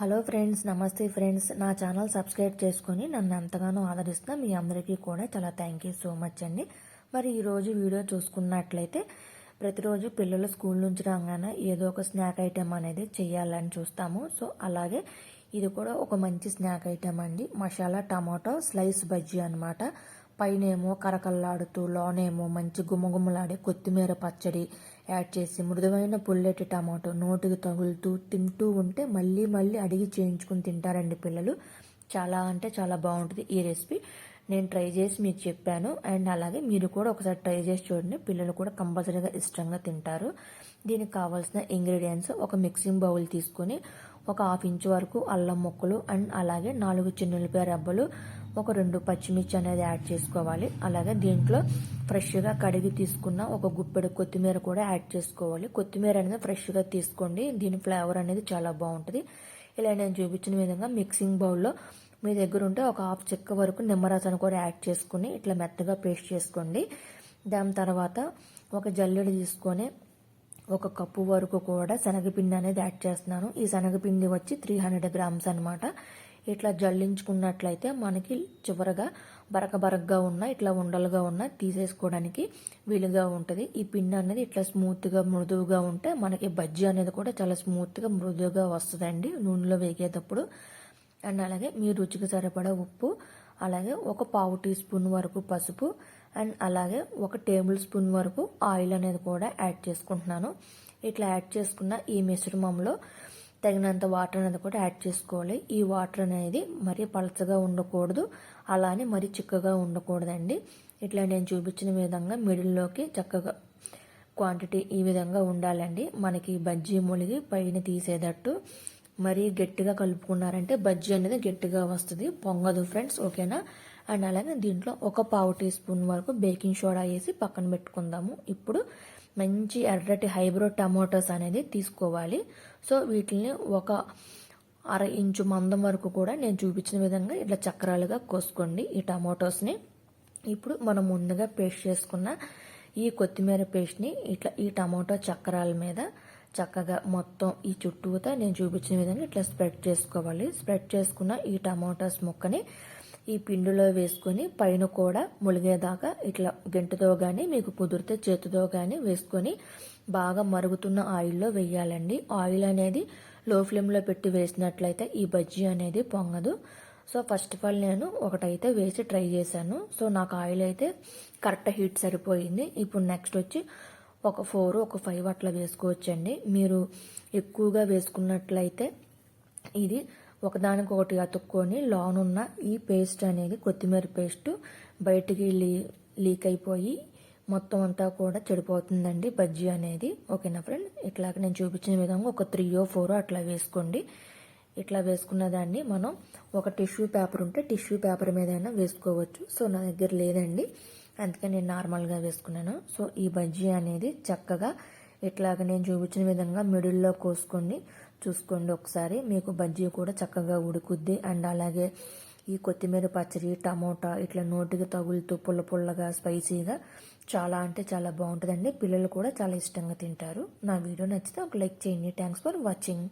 Hello friends నమస్తే friends. నా channel subscribe చేసుకొని నన్ను ఎంతగానో ఆదరిస్తున్న మీ అందరికీ కూడా చాలా థ్యాంక్ యూ సో మచ్ అండి. మరి ఈరోజు వీడియో చూసుకున్నట్లయితే ప్రతిరోజు పిల్లలు స్కూల్ నుంచి రాగానే ఏదో ఒక స్నాక్ ఐటెం అనేది చేయాలని చూస్తాము. సో అలాగే ఇది కూడా ఒక మంచి స్నాక్ ఐటెం అండి. మసాలా టమాటో స్లైస్ బజ్జీ అనమాట పైనేమో కరకల్లాడుతూ లోనేమో మంచి గుమ్మగుమ్మలాడే కొత్తిమీర పచ్చడి యాడ్ చేసి మృదువైన పుల్లెటి టమాటో నోటికి తగులుతూ తింటూ ఉంటే మళ్ళీ మళ్ళీ అడిగి చేయించుకుని తింటారండి పిల్లలు. చాలా అంటే చాలా బాగుంటుంది ఈ రెసిపీ. నేను ట్రై చేసి మీకు చెప్పాను. అండ్ అలాగే మీరు కూడా ఒకసారి ట్రై చేసి చూడండి. పిల్లలు కూడా కంపల్సరీగా ఇష్టంగా తింటారు. దీనికి కావాల్సిన ఇంగ్రీడియంట్స్ ఒక మిక్సింగ్ బౌల్ తీసుకొని ఒక హాఫ్ ఇంచ్ వరకు అల్లం ముక్కలు అండ్ అలాగే నాలుగు చిన్నులపాయ రబ్బలు ఒక రెండు పచ్చిమిర్చి అనేది యాడ్ చేసుకోవాలి. అలాగే దీంట్లో ఫ్రెష్గా కడిగి తీసుకున్న ఒక గుప్పెడు కొత్తిమీర కూడా యాడ్ చేసుకోవాలి. కొత్తిమీర అనేది ఫ్రెష్గా తీసుకోండి. దీని ఫ్లేవర్ అనేది చాలా బాగుంటుంది. ఇలా నేను చూపించిన విధంగా మిక్సింగ్ బౌల్లో మీ దగ్గర ఉంటే ఒక హాఫ్ చెక్క వరకు నిమ్మరసాన్ని కూడా యాడ్ చేసుకుని ఇట్లా మెత్తగా పేస్ట్ చేసుకోండి. దాని తర్వాత ఒక జల్లెడు తీసుకొని ఒక కప్పు వరకు కూడా శనగపిండి అనేది యాడ్ చేస్తున్నాను. ఈ శనగపిండి వచ్చి త్రీ హండ్రెడ్ గ్రామ్స్ అనమాట ఇట్లా జల్లించుకున్నట్లయితే మనకి చివరగా బరక బరకగా ఉన్న ఇట్లా ఉండలుగా ఉన్న తీసేసుకోవడానికి వీలుగా ఉంటుంది. ఈ పిండి అనేది ఇట్లా స్మూత్గా మృదువుగా ఉంటే మనకి బజ్జీ అనేది కూడా చాలా స్మూత్గా మృదువుగా వస్తుందండి నూనెలో వేగేటప్పుడు. అండ్ అలాగే మీ రుచికి సరిపడా ఉప్పు అలాగే ఒక పావు టీ స్పూన్ వరకు పసుపు అండ్ అలాగే ఒక టేబుల్ స్పూన్ వరకు ఆయిల్ అనేది కూడా యాడ్ చేసుకుంటున్నాను. ఇట్లా యాడ్ చేసుకున్న ఈ మిశ్రమంలో తగినంత వాటర్ అనేది కూడా యాడ్ చేసుకోవాలి. ఈ వాటర్ అనేది మరీ పలచగా ఉండకూడదు. అలానే మరీ చిక్కగా ఉండకూడదండి. ఇట్లా నేను చూపించిన విధంగా మిడిల్లోకి చక్కగా క్వాంటిటీ ఈ విధంగా ఉండాలండి. మనకి బజ్జీ మొలిగి పైన తీసేటట్టు మరీ గట్టిగా కలుపుకున్నారంటే బజ్జీ అనేది గట్టిగా వస్తుంది. పొంగదు ఫ్రెండ్స్ ఓకేనా? అండ్ అలాగే దీంట్లో ఒక పావు టీ స్పూన్ వరకు బేకింగ్ సోడా వేసి పక్కన పెట్టుకుందాము. ఇప్పుడు మంచి ఎర్రటి హైబ్రో టమాటోస్ అనేది తీసుకోవాలి. సో వీటిని ఒక అర ఇంచు మందం వరకు కూడా నేను చూపించిన విధంగా ఇట్లా చక్రాలుగా కోసుకోండి ఈ టమాటోస్ని. ఇప్పుడు మనం ముందుగా పేస్ట్ చేసుకున్న ఈ కొత్తిమీర పేస్ట్ని ఇట్లా ఈ టమాటో చక్రాల మీద చక్కగా మొత్తం ఈ చుట్టూతా నేను చూపించిన విధంగా ఇట్లా స్ప్రెడ్ చేసుకోవాలి. స్ప్రెడ్ చేసుకున్న ఈ టమాటోస్ ముక్కని ఈ పిండిలో వేసుకొని పైన కూడా ములిగేదాకా ఇట్లా గంటతో కానీ మీకు కుదిరితే చేతితో కానీ వేసుకొని బాగా మరుగుతున్న ఆయిల్లో వేయాలండి. ఆయిల్ అనేది లో ఫ్లేమ్లో పెట్టి వేసినట్లయితే ఈ బజ్జీ అనేది పొంగదు. సో ఫస్ట్ ఆఫ్ ఆల్ నేను ఒకటైతే వేసి ట్రై చేశాను. సో నాకు ఆయిల్ అయితే కరెక్ట్ హీట్ సరిపోయింది. ఇప్పుడు నెక్స్ట్ వచ్చి ఒక ఫోర్ ఒక ఫైవ్ అట్లా వేసుకోవచ్చండి. మీరు ఎక్కువగా వేసుకున్నట్లయితే ఇది ఒకదానికి ఒకటి అతుక్కొని లోనున్న ఈ పేస్ట్ అనేది కొత్తిమీర పేస్ట్ బయటికి లీ లీక్ అయిపోయి మొత్తం అంతా కూడా చెడిపోతుందండి బజ్జీ అనేది. ఓకేనా ఫ్రెండ్? ఇట్లాగ నేను చూపించిన విధంగా ఒక త్రీయో ఫోరో అట్లా వేసుకోండి. ఇట్లా వేసుకున్న దాన్ని మనం ఒక టిష్యూ పేపర్ ఉంటే టిష్యూ పేపర్ మీదైనా వేసుకోవచ్చు. సో నా దగ్గర లేదండి. అందుకే నేను నార్మల్గా వేసుకున్నాను. సో ఈ బజ్జీ అనేది చక్కగా ఇట్లాగ నేను చూపించిన విధంగా మిడిల్లో కోసుకొని చూసుకోండి ఒకసారి. మీకు బజ్జీ కూడా చక్కగా ఉడుకుద్ది. అండ్ అలాగే ఈ కొత్తిమీర పచ్చడి టమోటా ఇట్లా నోటికి తగులుతూ పుల్ల పుల్లగా స్పైసీగా చాలా అంటే చాలా బాగుంటుందండి. పిల్లలు కూడా చాలా ఇష్టంగా తింటారు. నా వీడియో నచ్చితే ఒక లైక్ చేయండి. Thanks for watching